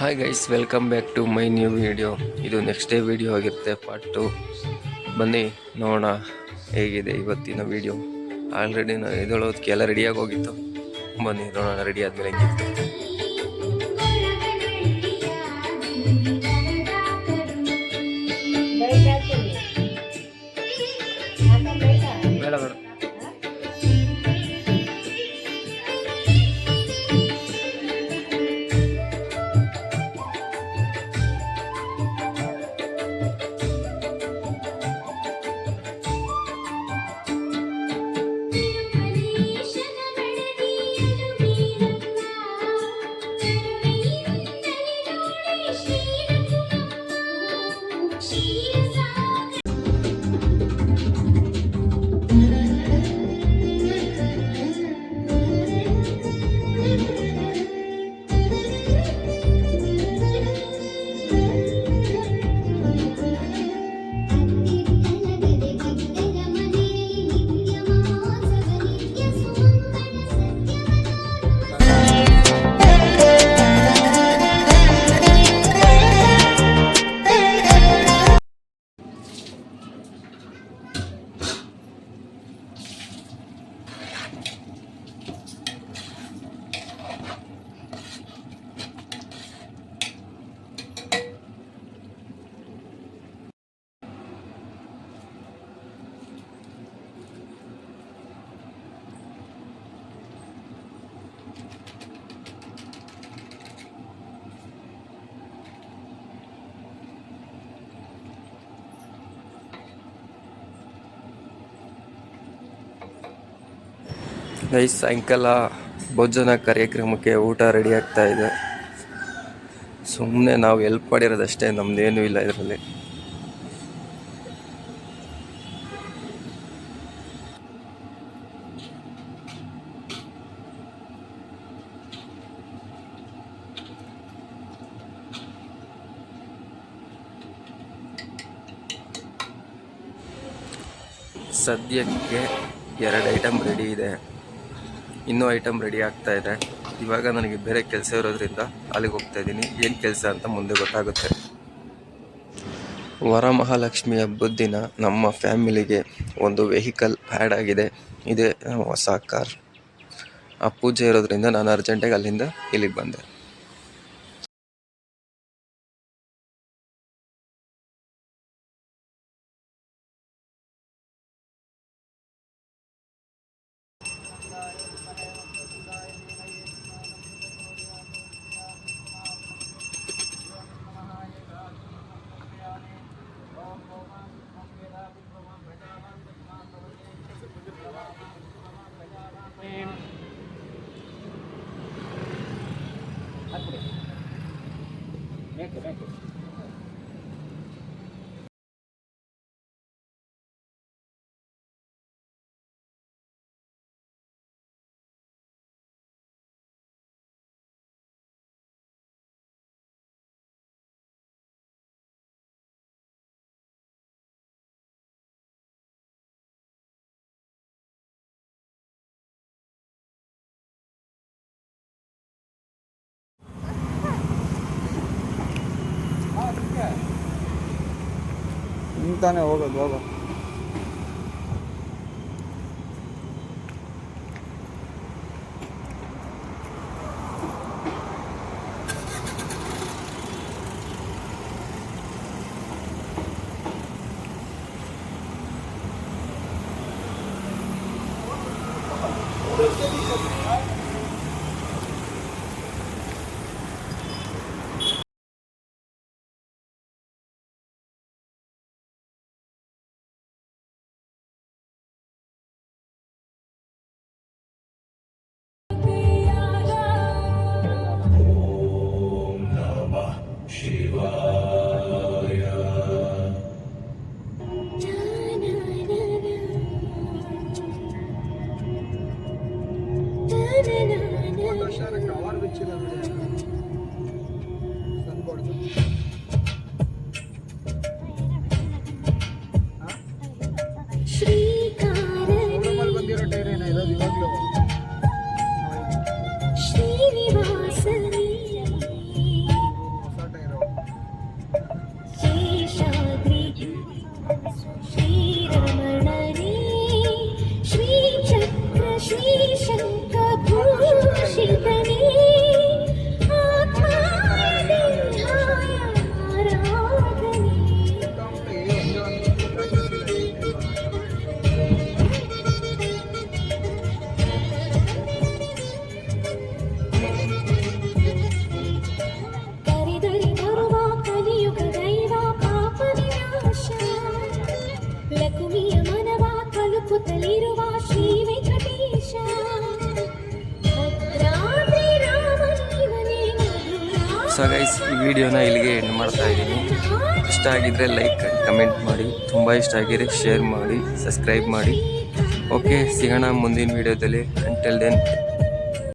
Hi guys welcome back to my new video ಇದು next day video ಆಗಿರುತ್ತೆ part two ಬನ್ನಿ ನೋಡೋಣ ಹೇಗಿದೆ ಇವತ್ತಿನ ವಿಡಿಯೋ ಆಲ್ರೆಡಿ ನಾನು ಎದ್ದೇಳೋದಕ್ಕೆ ಎಲ್ಲ ರೆಡಿಯಾಗಿ ಹೋಗಿತ್ತು. ಬನ್ನಿ ನೋಡೋಣ ರೆಡಿ ಆದಮೇಲೆ ಹೆಂಗಿತ್ತು? ಬೇಡ ಬೇಡ. ಗೈಸ್ ಸಾಯಂಕಾಲ ಭೋಜನ ಕಾರ್ಯಕ್ರಮಕ್ಕೆ ಊಟ ರೆಡಿ ಆಗ್ತಾ ಇದೆ. ಸುಮ್ಮನೆ ನಾವು ಎಲ್ಪ್ ಮಾಡಿರೋದಷ್ಟೇ ನಮ್ದೇನೂ ಇಲ್ಲ ಇದರಲ್ಲಿ. ಸದ್ಯಕ್ಕೆ ಎರಡು ಐಟಮ್ ರೆಡಿ ಇದೆ. ಇನ್ನೂ ಐಟಮ್ ರೆಡಿ ಆಗ್ತಾ ಇದೆ. ಇವಾಗ ನನಗೆ ಬೇರೆ ಕೆಲಸ ಇರೋದ್ರಿಂದ ಅಲ್ಲಿಗೆ ಹೋಗ್ತಾ ಇದ್ದೀನಿ. ಏನು ಕೆಲಸ ಅಂತ ಮುಂದೆ ಗೊತ್ತಾಗುತ್ತೆ. ವರಮಹಾಲಕ್ಷ್ಮಿ ಹಬ್ಬದ ದಿನ ನಮ್ಮ ಫ್ಯಾಮಿಲಿಗೆ ಒಂದು ವೆಹಿಕಲ್ ಆ್ಯಡ್ ಆಗಿದೆ. ಇದೇ ಹೊಸ ಕಾರ್. ಆ ಪೂಜೆ ಇರೋದ್ರಿಂದ ನಾನು ಅರ್ಜೆಂಟಾಗಿ ಅಲ್ಲಿಂದ ಇಲ್ಲಿಗೆ ಬಂದೆ. রেখো রেখো ನಿಂತಾನೆ ಹೋಗೋದು ಹೋಗೋ. అవకాశాలకు ఆహారం ఇచ్చినందుకు ಸೊ ಗೈಸ್ ಈ ವಿಡಿಯೋನ ಇಲ್ಲಿಗೆ ಎಂಡ್ ಮಾಡ್ತಾ ಇದ್ದೀನಿ. ಇಷ್ಟ ಆಗಿದ್ರೆ ಲೈಕ್ ಕಮೆಂಟ್ ಮಾಡಿ. ತುಂಬ ಇಷ್ಟ ಆಗಿದ್ರೆ ಶೇರ್ ಮಾಡಿ ಸಬ್ಸ್ಕ್ರೈಬ್ ಮಾಡಿ. ಓಕೆ ಸಿಗೋಣ ಮುಂದಿನ ವಿಡಿಯೋದಲ್ಲಿ ಅಂಟಲ್ ದೆನ್